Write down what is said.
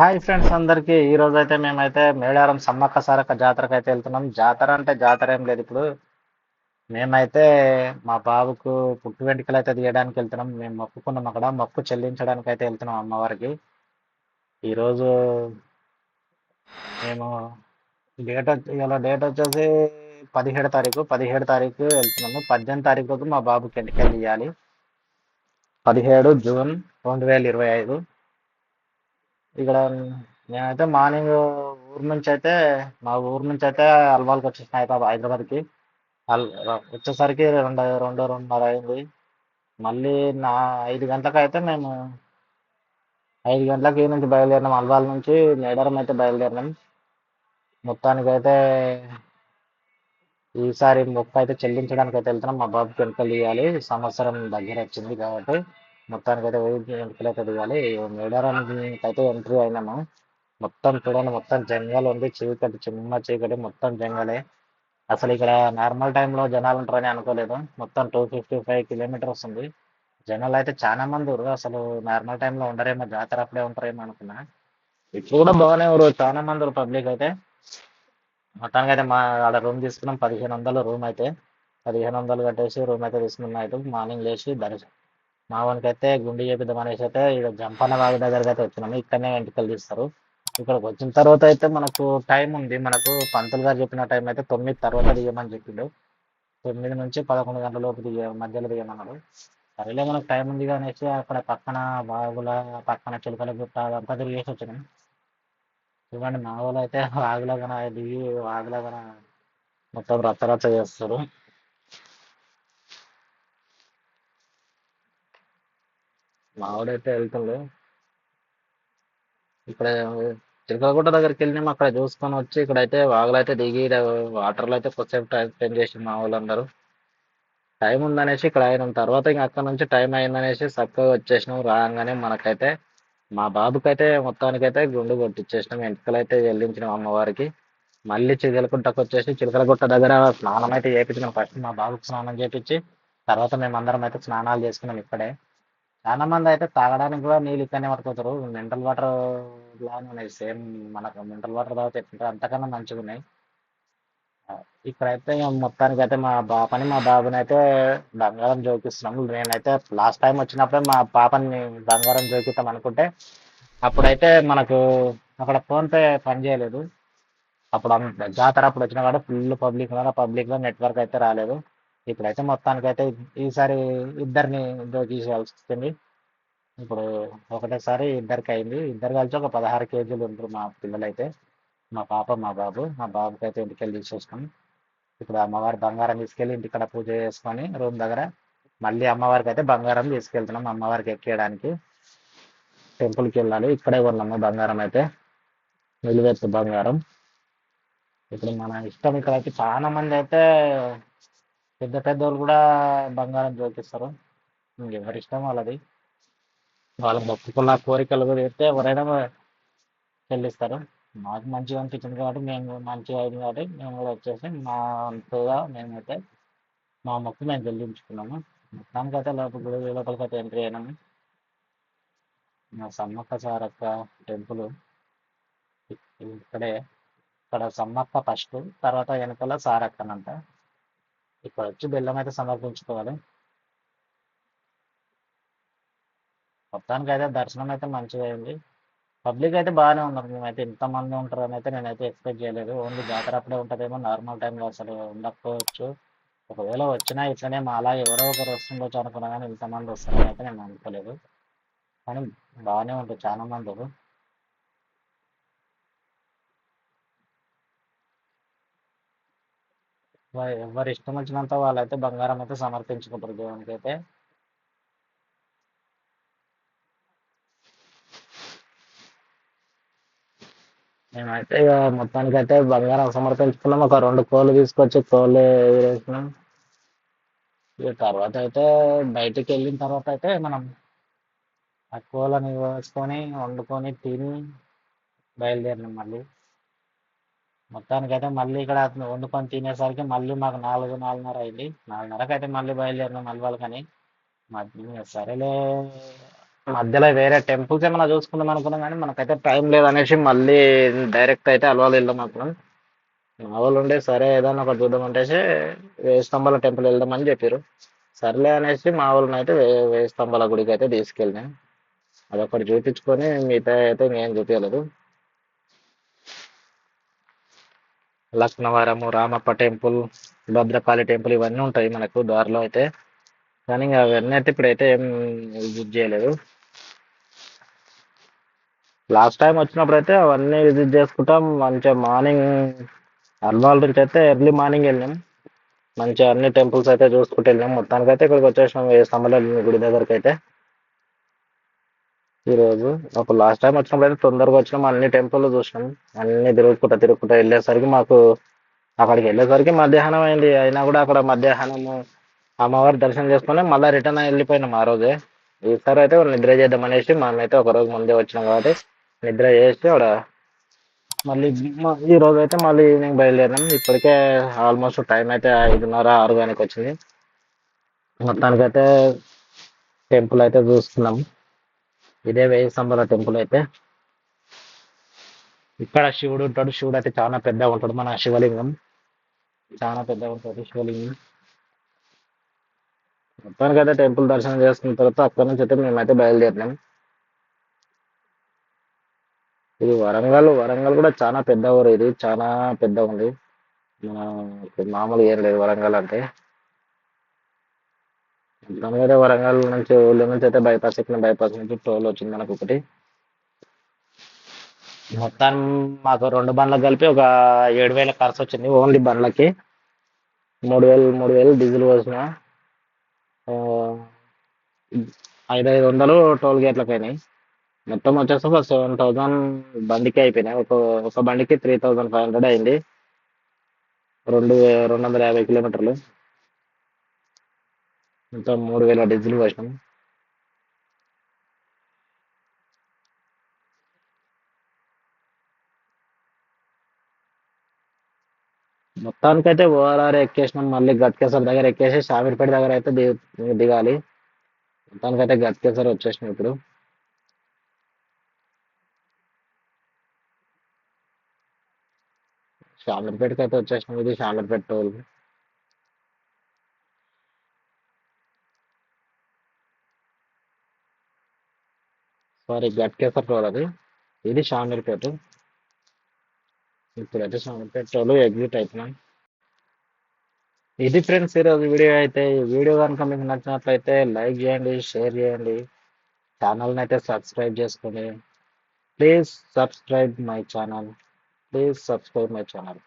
Hi friends అందరికీ. ఈ రోజు అయితే మేమైతే మేడారం సమ్మక్క సారక్క జాతరకు అయితే వెళ్తున్నాం. జాతర అంటే జాతర ఏం లేదు ఇప్పుడు. మేమైతే మా బాబుకు పుట్టు వెంట్రుకలు అయితే తీయడానికి వెళ్తున్నాం. మేము మొక్కుకున్నాం అక్కడ. మొక్కు చెల్లించడానికి అయితే వెళ్తున్నాం అమ్మవారికి. ఈరోజు మేము డేట్ వచ్చి డేట్ వచ్చేసి పదిహేడు తారీఖు. పదిహేడు తారీఖు వెళ్తున్నాము. పద్దెనిమిది తారీఖుకు మా బాబుకి వెంట్రుకలు ఇవ్వాలి పదిహేడు జూన్ రెండు వేల ఇరవై ఐదు. ఇక్కడ నేనైతే మార్నింగ్ ఊరు నుంచి అయితే మా ఊరు నుంచి అయితే అల్వాల్కి వచ్చేసిన హైదరాబాద్ హైదరాబాద్కి. అల్ వచ్చేసరికి రెండు రెండు రెండున్నర అయింది. మళ్ళీ నా ఐదు గంటలకు అయితే మేము ఐదు గంటలకి నుంచి బయలుదేరినాం. అల్వాల్ నుంచి మేడారం అయితే బయలుదేరినాం. మొత్తానికైతే ఈసారి మొక్క అయితే చెల్లించడానికి అయితే వెళ్తున్నాం. మా బాబుకి వెనుకలు ఇవ్వాలి సంవత్సరం దగ్గర వచ్చింది కాబట్టి. మొత్తానికి అయితే వెనుకలు అయితే దిగాలి మేడారానికి అయితే ఎంట్రీ అయినాము. మొత్తం చూడండి మొత్తం జంగల్ ఉంది. చీకటి చిన్న చీకటి మొత్తం జంగలే. అసలు ఇక్కడ నార్మల్ టైంలో జనాలు ఉంటారని అనుకోలేదు. మొత్తం టూ ఫిఫ్టీ ఫైవ్ కిలోమీటర్స్ ఉంది జనాలు అయితే చాలా మంది ఉరు అసలు నార్మల్ టైంలో ఉండరేమో జాతర అప్పుడే ఉంటారేమో అనుకున్నా. ఇప్పుడు కూడా బాగానే ఉరు చాలా మంది ఉరు పబ్లిక్ అయితే. మొత్తానికి అయితే మా ఆడ రూమ్ తీసుకున్నాం. పదిహేను వందలు రూమ్ అయితే. పదిహేను వందలు కట్టేసి రూమ్ అయితే తీసుకున్నాం. అయితే మార్నింగ్ లేచి దర్శనం మా వానికి అయితే గుండె చేపిద్దాం అనేసి అయితే ఇక్కడ జంపన్న వాగి దగ్గరకు అయితే వచ్చినాము. ఇక్కడనే వెంటకలు తీస్తారు. ఇక్కడికి వచ్చిన తర్వాత అయితే మనకు టైం ఉంది. మనకు పంతులు గారు చెప్పిన టైం అయితే తొమ్మిది తర్వాత దిగమని చెప్పిండు. తొమ్మిది నుంచి పదకొండు గంటల లోపు దిగ మధ్యలో దిగమన్నాడు సరేలే మనకు టైం ఉంది అనేసి అక్కడ పక్కన వాగుల పక్కన చిలుకల గుట్ట అదంతా తిరిగేసి వచ్చినాం. చూడండి మా వాళ్ళు అయితే వాగులో దిగి వాగులో మొత్తం మొత్తం రచ్చరచ్చ చేస్తారు. మావాడైతే వెళ్తుండే. ఇక్కడ చిలకలగుట్ట దగ్గరికి వెళ్ళినాం అక్కడ చూసుకొని వచ్చి ఇక్కడైతే వాగులు అయితే దిగి వాటర్లో అయితే కొద్దిసేపు టైం స్పెండ్ చేసి మా వాళ్ళందరూ టైం ఉందనేసి ఇక్కడ అయిన. తర్వాత ఇంకా అక్కడ నుంచి టైం అయిందనేసి చక్కగా వచ్చేసినాం. రాగానే మనకైతే మా బాబుకైతే మొత్తానికైతే గుండు కొట్టించేసినాం ఎంటుకలు అయితే చెల్లించినాం అమ్మవారికి. మళ్ళీ చిలకలగుట్టకు వచ్చేసి చిలకలగుట్ట దగ్గర స్నానం అయితే చేయించినాం ఫస్ట్ మా బాబుకి స్నానం చేయించి తర్వాత మేము అందరం అయితే స్నానాలు చేసుకున్నాం ఇక్కడే. చాలా మంది అయితే తాగడానికి కూడా నీళ్ళు ఇక్కడనే పట్టుకోతారు మినరల్ వాటర్ లాగానే ఉన్నాయి. సేమ్ మనకు మినరల్ వాటర్ తాగితే ఎట్లుంటుంది అంతకన్నా మంచిగా ఉన్నాయి ఆ, ఇక్కడైతే మొత్తానికి అయితే మా పాపని మా బాబుని అయితే బంగారం జోకిస్తున్నాము నేనైతే లాస్ట్ టైం వచ్చినప్పుడే మా పాపని బంగారం జోకిద్దాం అనుకుంటే అప్పుడైతే మనకు అక్కడ ఫోన్పే పనిచేయలేదు పని చేయలేదు. అప్పుడు అంత జాతర అప్పుడు వచ్చిన కూడా ఫుల్ పబ్లిక్ పబ్లిక్లో నెట్వర్క్ అయితే రాలేదు. ఇప్పుడైతే మొత్తానికి అయితే ఈసారి ఇద్దరిని జోకించాల్సి వస్తుంది ఇప్పుడు ఒకటేసారి ఇద్దరికి అయింది. ఇద్దరు కలిసి ఒక పదహారు కేజీలు ఉంటారు మా పిల్లలైతే. మా పాప మా బాబు. మా బాబుకి అయితే ఇంటికెళ్ళి తీసేసుకొని ఇప్పుడు అమ్మవారి బంగారం తీసుకెళ్ళి ఇంటికాడ పూజ చేసుకొని రూమ్ దగ్గర మళ్ళీ అమ్మవారికి అయితే బంగారం తీసుకెళ్తున్నాం. అమ్మవారికి ఎక్కేయడానికి టెంపుల్కి వెళ్ళాలి. ఇక్కడే కొన్నాము బంగారం అయితే. నిలువెత్తు బంగారం. ఇప్పుడు మన ఇష్టం ఇక్కడ అయితే చాలా మంది అయితే పెద్ద పెద్దోళ్ళు కూడా బంగారం జోకిస్తారు ఎవరి ఇష్టం వాళ్ళది. వాళ్ళ మొక్కుకున్న కోరికలు కూడా చెప్తే ఎవరైనా చెల్లిస్తారు. మాకు మంచిగా అనిపించింది కాబట్టి మేము మంచిగా అయింది కాబట్టి మేము కూడా వచ్చేసి మా అంతగా మేమైతే మా మొక్కు మేము చెల్లించుకున్నాము. మొత్తానికి అయితే లోపల గుడి లోపలికి అయితే ఎంట్రీ అయినాము. మా సమ్మక్క సారక్క టెంపుల్ ఇక్కడే ఇక్కడ సమ్మక్క ఫస్ట్ తర్వాత వెనకాల సారక్కనంట ఇక్కడ వచ్చి బెల్లం అయితే సమర్పించుకోవాలి. మొత్తానికి అయితే దర్శనం అయితే మంచిగా అయింది. పబ్లిక్ అయితే బాగానే ఉన్నారు. మేమైతే ఇంతమంది ఉంటారు అని అయితే నేనైతే ఎక్స్పెక్ట్ చేయలేదు. ఓన్లీ జాతర అప్పుడే ఉంటుందేమో నార్మల్ టైంలో అసలు ఉండకపోవచ్చు. ఒకవేళ వచ్చినా ఇట్లనే మా అలా ఎవరో ఒకరు వస్తుండొచ్చు అనుకున్నా కానీ ఇంతమంది వస్తారని అయితే నేను అనుకోలేదు. కానీ బాగానే ఉంటుంది. చాలా మంది ఎవరి ఇష్టం వచ్చినంత వాళ్ళైతే బంగారం అయితే సమర్పించుకుంటారు దేవునికి అయితే మేమైతే ఇక మొత్తానికి అయితే బంగారం సమర్పించుకున్నాం. ఒక రెండు కోళ్ళు తీసుకొచ్చి కోళ్ళు వేసినాం ఇక తర్వాత అయితే బయటికి వెళ్ళిన తర్వాత అయితే మనం ఆ కోళ్ళని వేసుకొని వండుకొని తిని బయలుదేరినాం మళ్ళీ. మొత్తానికి అయితే మళ్ళీ ఇక్కడ వండుకొని తినేసరికి మళ్ళీ మాకు నాలుగు నాలుగున్నర అయింది. నాలుగున్నరకు అయితే మళ్ళీ బయలుదేరినాం మళ్ళీ వాళ్ళకని సరేలే. మధ్యలో వేరే టెంపుల్స్ ఏమైనా చూసుకుందాం అనుకున్నాం కానీ మనకైతే టైం లేదనేసి మళ్ళీ డైరెక్ట్ అయితే అలవాలు వెళ్దాం అనుకున్నాం మా వాళ్ళు ఉండే సరే ఏదైనా ఒకటి చూద్దాం అంటేసి వేయి స్తంభాల టెంపుల్ వెళ్దామని చెప్పారు సర్లే అనేసి మా వాళ్ళని అయితే వే వేయి స్తంభాల గుడికి అయితే తీసుకెళ్ళినాం. అదొకటి చూపించుకొని మిగతా అయితే ఇంకేం చూపించలేదు లక్నవరము రామప్ప టెంపుల్ భద్రకాళి టెంపుల్ ఇవన్నీ ఉంటాయి మనకు దారిలో అయితే. కానీ ఇంకా అవన్నీ అయితే ఇప్పుడైతే ఏం విజిట్ చేయలేదు. లాస్ట్ టైం వచ్చినప్పుడు అయితే అవన్నీ విజిట్ చేసుకుంటాం. మంచిగా మార్నింగ్ అల్వాల్ నుంచి అయితే ఎర్లీ మార్నింగ్ వెళ్ళాం మంచిగా అన్ని టెంపుల్స్ అయితే చూసుకుంటూ వెళ్ళాం మొత్తానికి అయితే ఇక్కడికి వచ్చేసినాం ఏ స్తంభాల గుడి దగ్గరికి అయితే ఈరోజు ఒక లాస్ట్ టైం వచ్చినప్పుడు అయితే తొందరగా వచ్చినాం. అన్ని టెంపుల్ చూసినాం. అన్ని తిరుగుకుంటా తిరుగుకుంటా వెళ్ళేసరికి మాకు అక్కడికి వెళ్ళేసరికి మధ్యాహ్నం అయింది. అయినా కూడా అక్కడ మధ్యాహ్నం అమ్మవారి దర్శనం చేసుకుని మళ్ళీ రిటర్న్ వెళ్ళిపోయినాం ఆ రోజే. ఈసారి అయితే నిద్ర చేద్దాం అనేసి మనమైతే ఒక రోజు ముందే వచ్చినాం కాబట్టి నిద్ర చేసి అక్కడ మళ్ళీ ఈ రోజు అయితే మళ్ళీ ఈవినింగ్ బయలుదేరినాం. ఇప్పటికే ఆల్మోస్ట్ టైం అయితే ఐదున్నర ఆరు గంటకి వచ్చింది. మొత్తానికైతే టెంపుల్ అయితే చూస్తున్నాం. ఇదే వేయి స్తంభాల టెంపుల్ అయితే. ఇక్కడ శివుడు ఉంటాడు. శివుడు అయితే చాలా పెద్దగా ఉంటాడు. మన శివలింగం. చాలా పెద్దగా ఉంటుంది శివలింగం. మొత్తానికైతే టెంపుల్ దర్శనం చేసుకున్న తర్వాత అక్కడ నుంచి అయితే మేమైతే బయలుదేరినాం. ఇది వరంగల్. వరంగల్ కూడా చాలా పెద్ద ఊరు ఇది. చాలా పెద్ద ఉంది. మన ఇప్పుడు మామూలుగా ఏం లేదు వరంగల్ అంటే. మొత్తానికైతే వరంగల్ నుంచి ఊళ్ళో నుంచి అయితే బైపాస్ ఎక్కిన బైపాస్ నుంచి టోల్ వచ్చింది మనకు ఒకటి మొత్తం మాకు రెండు బండ్లకు కలిపి ఒక ఏడు వేల ఖర్చు వచ్చింది ఓన్లీ బండ్లకి. మూడు వేలు మూడు వేలు డీజిల్ పోసిన. ఐదు ఐదు వందలు టోల్ గేట్లకు అయినాయి మొత్తం వచ్చేసి ఒక సెవెన్ థౌసండ్ బండికి అయిపోయినాయి. ఒక ఒక బండికి త్రీ థౌజండ్ ఫైవ్ హండ్రెడ్ అయింది. రెండు వే- రెండు వందల యాభై కిలోమీటర్లు. మొత్తం మూడు వేల డీజిల్ పోసినాం. మొత్తానికైతే ఓఆర్ఆర్ ఎక్కేసినాం. మళ్ళీ గట్కేసర్ దగ్గర ఎక్కేసి షామీర్పేట దగ్గర అయితే దిగ దిగాలి. మొత్తానికైతే గట్కేసర్ వచ్చేసినాం ఇప్పుడు. షామీర్పేటకి అయితే వచ్చేసినాం. ఇది Shamirpet toll. Sorry Ghatkesar toll అది. ఇది షామీర్పేట. ఇప్పుడైతే షామీర్పేట టోల్ ఎగ్జిట్ అవుతున్నాం ఇది ఫ్రెండ్స్ ఈరోజు వీడియో అయితే ఈ వీడియో కనుక మీకు నచ్చినట్లయితే లైక్ చేయండి షేర్ చేయండి. ఛానల్ని అయితే సబ్స్క్రైబ్ చేసుకోండి please subscribe my channel. Please subscribe my channel.